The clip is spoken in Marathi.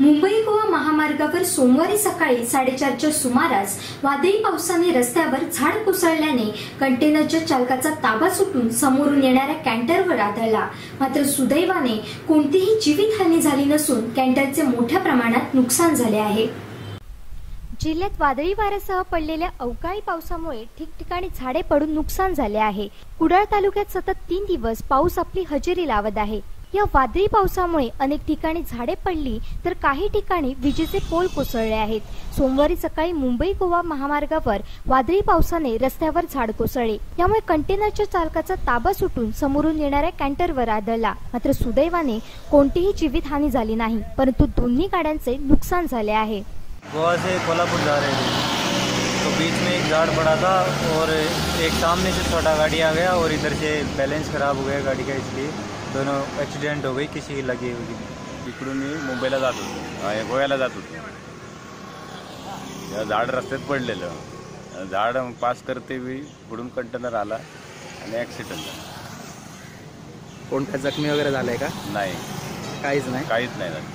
मुंबई गोवा महामार्गावर सोमवारी सकाळी साडेचारच्या सुमारास वादळी पावसाने रस्त्यावर झाड कोसळल्याने कंटेनरच्या चालकाचा ताबा सुटून समोरून येणाऱ्या कॅन्टरवर आदळला. मात्र सुदैवाने कोणतीही जीवितहानी झाली नसून कॅन्टरचे मोठ्या प्रमाणात नुकसान झाले आहे. जिल्ह्यात वादळी वाऱ्यासह पडलेल्या अवकाळी पावसामुळे ठिकठिकाणी झाडे पडून नुकसान झाले आहे. कुडाळ तालुक्यात सतत तीन दिवस पाऊस आपली हजेरी लावत आहे. या वादळी पावसामुळे अनेक ठिकाणी झाडे पडली तर काही ठिकाणी विजेचे पोल कोसळले आहेत. सोमवारी सकाळी मुंबई गोवा महामार्गावर वादळी पावसाने रस्त्यावर झाड कोसळले. यामुळे कंटेनरच्या चालकाचा ताबा सुटून समोरून येणाऱ्या कॅन्टरवर आदळला. मात्र सुदैवाने कोणतीही जीवितहानी झाली नाही परंतु दोन्ही गाड्यांचे नुकसान झाले आहे. गोवा से जा रहे हैं बीच में एक झाड़ पड़ा था और एक सामने से छोटा गाड़ी आ गया और इधर से बैलेंस खराब हो गया गाड़ी का इसलिए दोनों एक्सीडेंट हो गई किसी की लगी हुई इकडून मी मुंबईला जात होतो. गोव्याला जात होतो. झाड रस्त्यात पडलेलं. झाड पास करते वेळी पुढून कंटेनर आला आणि ॲक्सिडेंट झाला. कोण काय जखमी वगैरे झालंय का? नाही. काहीच नाही. काहीच नाही झालं.